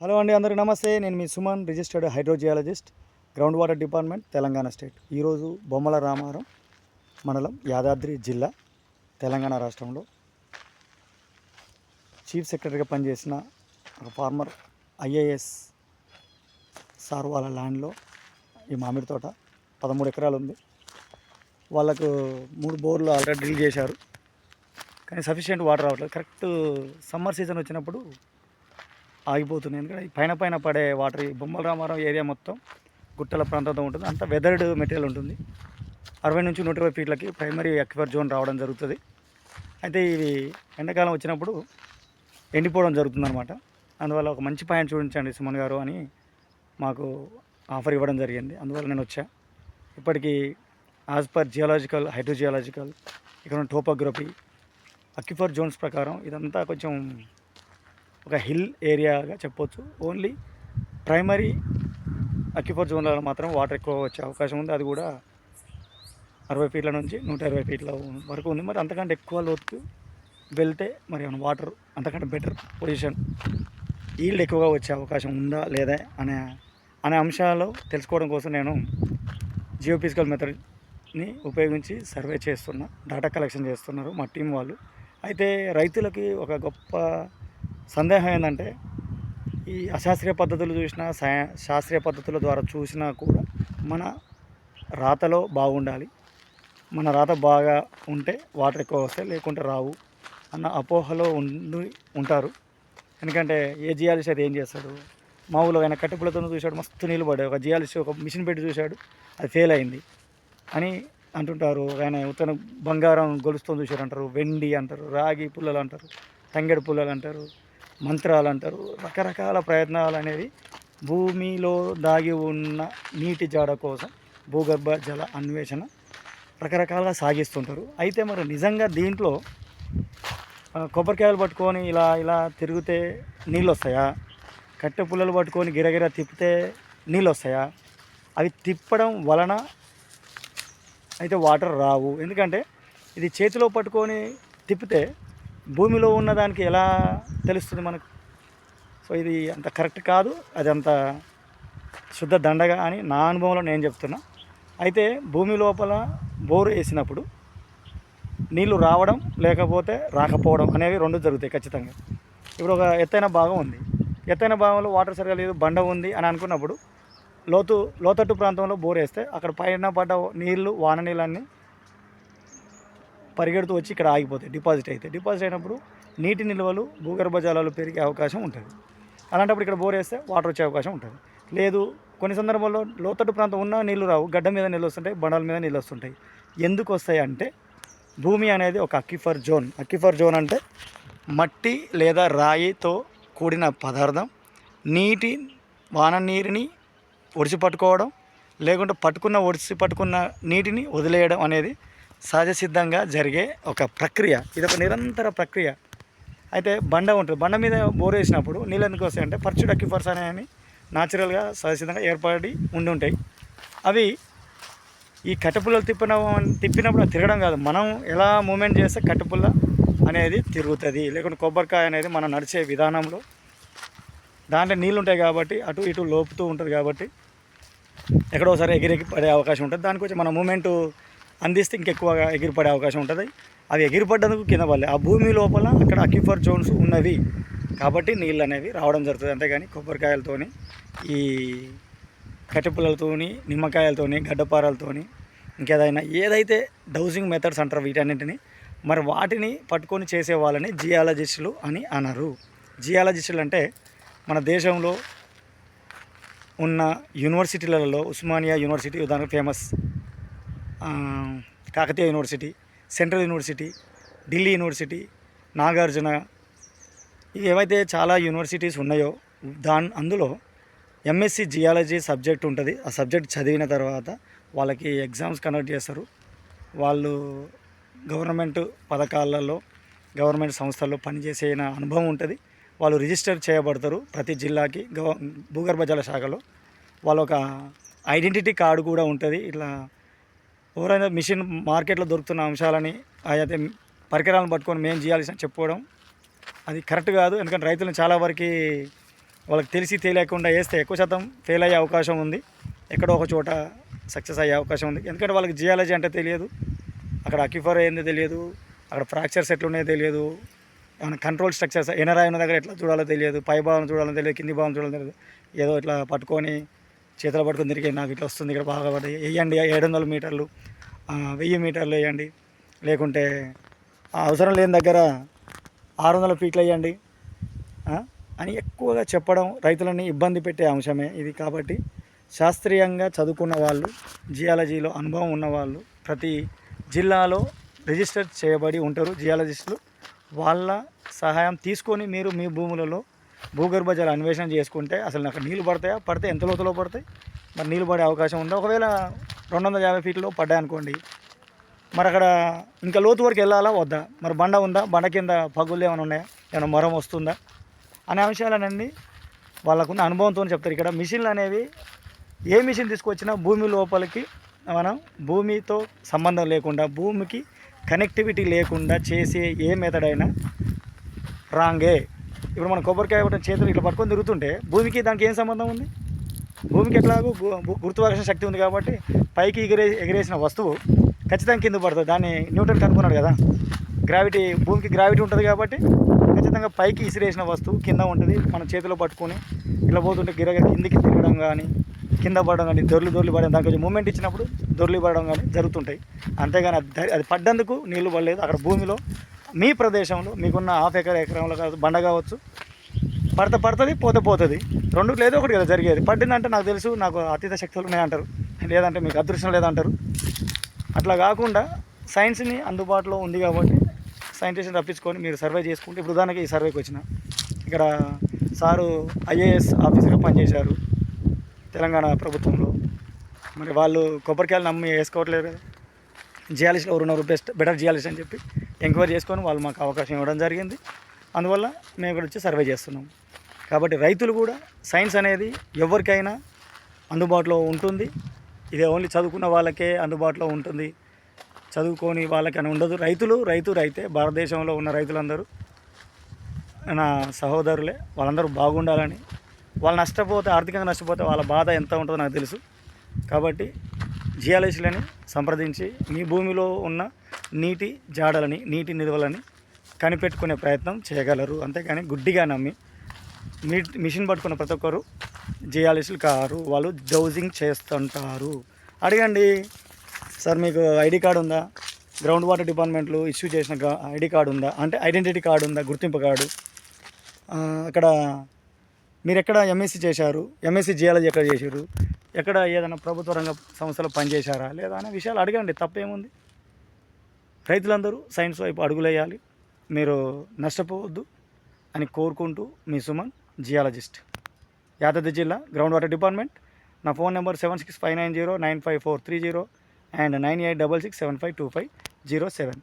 Hello అండి అందరికీ నమస్తే. నేను మీ Suman registered hydrogeologist ground water department Telangana state. ఈరోజు బొమ్మల రామారం మండలం యాదాద్రి జిల్లా తెలంగాణ రాష్ట్రంలో. చీఫ్ సెక్రటరీగా పనిచేసిన ఒక ఫార్మర్ ఐఏఎస్ సార్ వాళ్ళ ల్యాండ్లో ఈ మామిడి తోట పదమూడు ఎకరాలు ఉంది. వాళ్ళకు మూడు బోర్లు ఆల్రెడీ డ్రిల్ చేశారు. కానీ సఫిషియెంట్ వాటర్ రావట్లేదు. కరెక్ట్ సమ్మర్ సీజన్ వచ్చినప్పుడు ఆగిపోతుంది ఎందుకంటే పైన పైన పడే వాటర్ ఈ బొమ్మల రామారం ఏరియా మొత్తం గుట్టల ప్రాంతంతో ఉంటుంది. అంతా వెదర్డ్ మెటీరియల్ ఉంటుంది. అరవై నుంచి నూట ఇరవై ఫీట్లకి ప్రైమరీ అక్విఫర్ జోన్ రావడం జరుగుతుంది. అయితే ఇవి ఎండాకాలం వచ్చినప్పుడు ఎండిపోవడం జరుగుతుంది అనమాట అందువల్ల ఒక మంచి పాయింట్ చూపించండి సుమన్ గారు అని మాకు ఆఫర్ ఇవ్వడం జరిగింది. అందువల్ల నేను వచ్చా. ఇప్పటికీ యాజ్ పర్ జియాలజికల్ హైడ్రోజియాలజికల్ ఇక్కడ టోపోగ్రఫీ అక్యుఫర్ జోన్స్ ప్రకారం ఇదంతా కొంచెం ఒక హిల్ ఏరియాగా చెప్పొచ్చు. ఓన్లీ ప్రైమరీ అక్యుపర్ జోన్లలో మాత్రం వాటర్ ఎక్కువ వచ్చే అవకాశం ఉంది. అది కూడా అరవై ఫీట్ల నుంచి నూట ఇరవై ఫీట్ల వరకు ఉంది. మరి అంతకంటే ఎక్కువ లోతుకు వెళ్తే మరి ఏమైనా వాటర్ అంతకంటే బెటర్ పొజిషన్ ఈల్డ్ ఎక్కువగా వచ్చే అవకాశం ఉందా లేదా అనే అనే అంశాలు తెలుసుకోవడం కోసం నేను జియోఫిజికల్ మెథడ్ని ఉపయోగించి సర్వే చేస్తున్నా. డేటా కలెక్షన్ చేస్తున్నారు మా టీం వాళ్ళు. అయితే రైతులకి ఒక గొప్ప సందేహం ఏంటంటే ఈ అశాస్త్రీయ పద్ధతులు చూసినా సా- శాస్త్రీయ పద్ధతుల ద్వారా చూసినా కూడా మన రాతలో బాగుండాలి. మన రాత బాగా ఉంటే వాటర్ ఎక్కువ వస్తాయి లేకుంటే రావు అన్న అపోహలో ఉండి ఉంటారు. ఎందుకంటే ఏ జియాలిస్ట్ అయితే ఏం చేస్తాడు? మా ఊళ్ళో ఆయన కట్టెపులతో చూశాడు మస్తు నీళ్ళు పడ్డాడు. ఒక జియాలిస్ట్ ఒక మిషన్ పెట్టి చూశాడు అది ఫెయిల్ అయింది అని అంటుంటారు. ఆయన ఉత్తన బంగారం గొలుస్తూ చూశారు అంటారు. వెండి అంటారు రాగి పుల్లలు అంటారు తంగెడు పుల్లలు అంటారు. మంత్రాలు అంటారు రకరకాల ప్రయత్నాలు అనేవి భూమిలో దాగి ఉన్న నీటి జాడ కోసం భూగర్భ జల అన్వేషణ రకరకాలుగా సాగిస్తుంటారు. అయితే మరి నిజంగా దీంట్లో కొబ్బరికాయలు పట్టుకొని ఇలా ఇలా తిరిగితే నీళ్ళు వస్తాయా కట్టె పుల్లలు పట్టుకొని గిరగిర తిప్పితే నీళ్ళు వస్తాయా అవి తిప్పడం వలన అయితే వాటర్ రావు. ఎందుకంటే ఇది చేతిలో పట్టుకొని తిప్పితే భూమిలో ఉన్న దానికి ఎలా తెలుస్తుంది మనకు? సో ఇది అంత కరెక్ట్ కాదు. అది అంత శుద్ధ దండగా అని నా అనుభవంలో నేను చెప్తున్నా. అయితే భూమి లోపల బోరు వేసినప్పుడు నీళ్ళు రావడం లేకపోతే రాకపోవడం అనేవి రెండు జరుగుతాయి ఖచ్చితంగా. ఇప్పుడు ఒక ఎత్తైన భాగం ఉంది. ఎత్తైన భాగంలో వాటర్ సరిగా లేదు బండ ఉంది అని అనుకున్నప్పుడు లోతు లోతట్టు ప్రాంతంలో బోర్ వేస్తే అక్కడ పైన పడ్డ నీళ్ళు వాన నీళ్ళన్నీ పరిగెడుతూ వచ్చి ఇక్కడ ఆగిపోతాయి. డిపాజిట్ అయితే. డిపాజిట్ అయినప్పుడు నీటి నిల్వలు భూగర్భ జలాలు పెరిగే అవకాశం ఉంటుంది. అలాంటప్పుడు ఇక్కడ బోర్ వేస్తే వాటర్ వచ్చే అవకాశం ఉంటుంది. లేదు కొన్ని సందర్భాల్లో లోతట్టు ప్రాంతం ఉన్న నీళ్ళు రావు. గడ్డ మీద నీళ్ళు వస్తుంటాయి బండల మీద నీళ్ళు వస్తుంటాయి. ఎందుకు వస్తాయి అంటే భూమి అనేది ఒక అక్కిఫర్ జోన్. అక్కిఫర్ జోన్ అంటే మట్టి లేదా రాయితో కూడిన పదార్థం. నీటి వాన నీరుని ఒడిసి పట్టుకోవడం లేకుంటే పట్టుకున్న ఒడిసి పట్టుకున్న నీటిని వదిలేయడం అనేది సహజ సిద్ధంగా జరిగే ఒక ప్రక్రియ. ఇది ఒక నిరంతర ప్రక్రియ. అయితే బండ ఉంటుంది. బండ మీద బోర్ వేసినప్పుడు నీళ్ళు ఎందుకు వస్తాయంటే పర్చుడ్ అక్యుఫర్స్ అనేవి న్యాచురల్గా సహజసిద్ధంగా ఏర్పడి ఉండి ఉంటాయి. అవి ఈ కట్టపుల్లలు తిప్పిన తిప్పినప్పుడు తిరగడం కాదు. మనం ఎలా మూమెంట్ చేస్తే కట్టుపుల్ల అనేది తిరుగుతుంది. లేకుంటే కొబ్బరికాయ అనేది మనం నడిచే విధానంలో దాంట్లో నీళ్ళు ఉంటాయి కాబట్టి అటు ఇటు లోపుతూ ఉంటుంది కాబట్టి ఎక్కడో ఒకసారి ఎగిరెగి పడే అవకాశం ఉంటుంది. దానికి వచ్చి మన మూమెంటు అందిస్తే ఇంకెక్కువగా ఎగిరిపడే అవకాశం ఉంటుంది. అవి ఎగిరిపడ్డందుకు కింద పడలే. ఆ భూమి లోపల అక్కడ అక్యుఫర్ జోన్స్ ఉన్నవి కాబట్టి నీళ్ళు అనేవి రావడం జరుగుతుంది. అంతేగాని కొబ్బరికాయలతోని ఈ కట్టెపుల్లలతోని నిమ్మకాయలతోని గడ్డపారలతోని ఇంకేదైనా ఏదైతే డౌసింగ్ మెథడ్స్ అంటారు వీటన్నింటిని మరి వాటిని పట్టుకొని చేసే వాళ్ళని జియాలజిస్టులు అని అనరు జియాలజిస్టులు అంటే మన దేశంలో ఉన్న యూనివర్సిటీలలో ఉస్మానియా యూనివర్సిటీ దానికి famous Kakatiya university central university Delhi university Nagarjuna ఏవైతే చాలా యూనివర్సిటీస్ ఉన్నాయో దాని అందులో ఎంఎస్సి జియాలజీ సబ్జెక్ట్ ఉంటుంది. ఆ సబ్జెక్ట్ చదివిన తర్వాత వాళ్ళకి ఎగ్జామ్స్ కండక్ట్ చేస్తారు. వాళ్ళు గవర్నమెంట్ పథకాలలో గవర్నమెంట్ సంస్థల్లో పనిచేసే అనుభవం ఉంటుంది. వాళ్ళు రిజిస్టర్ చేయబడతారు ప్రతి జిల్లాకి గవ భూగర్భ జల శాఖలో. వాళ్ళ ఒక ఐడెంటిటీ కార్డు కూడా ఉంటుంది. ఇట్లా ఎవరైనా మిషన్ మార్కెట్లో దొరుకుతున్న అంశాలని అయితే పరికరాలను పట్టుకొని మేము చేయాల్సిన చెప్పుకోవడం అది కరెక్ట్ కాదు. ఎందుకంటే రైతులను చాలా వరకు వాళ్ళకి తెలిసి తెలియకుండా వేస్తే ఎక్కువ శాతం ఫెయిల్ అయ్యే అవకాశం ఉంది. ఎక్కడో ఒక చోట సక్సెస్ అయ్యే అవకాశం ఉంది. ఎందుకంటే వాళ్ళకి జియాలజీ అంటే తెలియదు. అక్కడ అక్యుఫర్ ఏందో తెలియదు. అక్కడ ఫ్రాక్చర్స్ ఎట్లున్నాయో తెలియదు. ఏమైనా కంట్రోల్ స్ట్రక్చర్స్ ఎనరాయిన దగ్గర ఎట్లా చూడాలో తెలియదు. పై భావం చూడాలో తెలియదు. కింది భావం చూడాలో తెలియదు. ఏదో ఇట్లా పట్టుకొని చేతులు పట్టుకొని తిరిగి నాకు ఇట్లా వస్తుంది ఇక్కడ బాగా పడి వేయండి ఏడు వందల మీటర్లు వెయ్యి మీటర్లు వేయండి. లేకుంటే అవసరం లేని దగ్గర ఆరు వందల ఫీట్లు వేయండి. అని ఎక్కువగా చెప్పడం రైతులని ఇబ్బంది పెట్టే అంశమే ఇది కాబట్టి శాస్త్రీయంగా చదువుకున్న వాళ్ళు జియాలజీలో అనుభవం ఉన్నవాళ్ళు ప్రతి జిల్లాలో రిజిస్టర్ చేయబడి ఉంటారు జియాలజిస్టులు. వాళ్ళ సహాయం తీసుకొని మీరు మీ భూములలో భూగర్భ జల అన్వేషణ చేసుకుంటే అసలు నాకు నీళ్ళు పడతాయా? పడితే ఎంత లోతులో పడతాయి? మరి నీళ్ళు పడే అవకాశం ఉందా? ఒకవేళ రెండు వందల యాభై ఫీట్లో పడ్డాయనుకోండి మరి అక్కడ ఇంకా లోతు వరకు వెళ్ళాలా? వద్దా? మరి బండ ఉందా? బండ కింద పగుళ్ళు ఏమైనా ఉన్నాయా? ఏమైనా మొరం వస్తుందా? అనే అంశాలనండి వాళ్ళకున్న అనుభవంతో చెప్తారు. ఇక్కడ మిషన్లు అనేవి ఏ మిషన్ తీసుకొచ్చినా భూమి లోపలికి మనం భూమితో సంబంధం లేకుండా భూమికి కనెక్టివిటీ లేకుండా చేసే ఏ మెథడ్ అయినా రాంగే ఇప్పుడు మనం కొబ్బరికాయ ఒకటి చేతులు ఇట్లా పట్టుకొని తిరుగుతుంటే భూమికి దానికి ఏం సంబంధం ఉంది? భూమికి ఎట్లాగో గు- గురుత్వాకర్షణ శక్తి ఉంది కాబట్టి పైకి ఎగిరే ఎగిరేసిన వస్తువు ఖచ్చితంగా కింద పడుతుంది. దాన్ని న్యూటన్ కనుక్కున్నాడు కదా? గ్రావిటీ భూమికి గ్రావిటీ ఉంటుంది కాబట్టి ఖచ్చితంగా పైకి ఇసిరేసిన వస్తువు కింద ఉంటుంది. మన చేతిలో పట్టుకొని ఇలా పోతుంటే గిరగ కిందికి తిరగడం కానీ కింద పడడం కానీ దొర్లు దొర్లు పడడం దానికి కొంచెం మూమెంట్ ఇచ్చినప్పుడు దొర్లు పడడం కానీ జరుగుతుంటాయి. అంతేగాని అది అది పడ్డందుకు నీళ్ళు పడలేదు. అక్కడ భూమిలో మీ ప్రదేశంలో మీకున్న హాఫ్ ఎకర్ ఎకరంలో కాదు బండ కావచ్చు. పడత పడుతుంది పోతే పోతుంది. రెండు లేదో ఒకటి కదా జరిగేది. పడిందంటే నాకు తెలుసు నాకు అతీత శక్తులు ఉన్నాయంటారు. లేదంటే మీకు అదృష్టం లేదంటారు. అట్లా కాకుండా సైన్స్ని అందుబాటులో ఉంది కాబట్టి సైంటిస్ట్ని రప్పించుకొని మీరు సర్వే చేసుకుంటే ఇప్పుడు ఉదాహరణకి ఈ సర్వేకి వచ్చిన. ఇక్కడ సారు ఐఏఎస్ ఆఫీసర్గా పనిచేశారు తెలంగాణ ప్రభుత్వంలో. మరి వాళ్ళు కొబ్బరికాయలు నమ్మి వేసుకోవట్లేదు కదా. జియాలిస్ట్లో ఎవరున్నారు బెస్ట్ బెటర్ జియాలిస్ట్ అని చెప్పి ఎంక్వైరీ చేసుకొని వాళ్ళు మాకు అవకాశం ఇవ్వడం జరిగింది. అందువల్ల మేము ఇక్కడ వచ్చి సర్వే చేస్తున్నాం. కాబట్టి రైతులు కూడా సైన్స్ అనేది ఎవరికైనా అందుబాటులో ఉంటుంది. ఇది ఓన్లీ చదువుకున్న వాళ్ళకే అందుబాటులో ఉంటుంది. చదువుకొని వాళ్ళకని ఉండదు. రైతులు రైతు రైతే భారతదేశంలో ఉన్న రైతులందరూ నా సహోదరులే వాళ్ళందరూ బాగుండాలని. వాళ్ళు నష్టపోతే ఆర్థికంగా నష్టపోతే వాళ్ళ బాధ ఎంత ఉంటుందో నాకు తెలుసు. కాబట్టి జియాలజీలని సంప్రదించి మీ భూమిలో ఉన్న నీటి జాడలని నీటి నిల్వలని కనిపెట్టుకునే ప్రయత్నం చేయగలరు. అంతేగాని గుడ్డిగా నమ్మి మీ మిషన్ పట్టుకున్న ప్రతి ఒక్కరు జియాలజీలు కారు వాళ్ళు డౌజింగ్ చేస్తుంటారు. అడగండి. సార్ మీకు ఐడి కార్డు ఉందా? గ్రౌండ్ వాటర్ డిపార్ట్మెంట్లు ఇష్యూ చేసిన ఐడి కార్డు ఉందా? అంటే ఐడెంటిటీ కార్డు ఉందా? గుర్తింపు కార్డు. అక్కడ మీరు ఎక్కడ ఎంఎస్సి చేశారు? ఎంఎస్సి జియాలజీ ఎక్కడ చేశారు? ఎక్కడ ఏదైనా ప్రభుత్వ రంగ సంస్థలో పనిచేశారా లేదా అనే విషయాలు అడగండి తప్పేముంది. రైతులందరూ సైన్స్ వైపు అడుగులేయాలి. మీరు నష్టపోవద్దు అని కోరుకుంటూ మీ సుమన్ జియాలజిస్ట్. యాదాద్రి జిల్లా గ్రౌండ్ వాటర్ డిపార్ట్మెంట్. నా phone number seven six five nine zero nine five four three zero and nine eight double six seven five two five zero seven.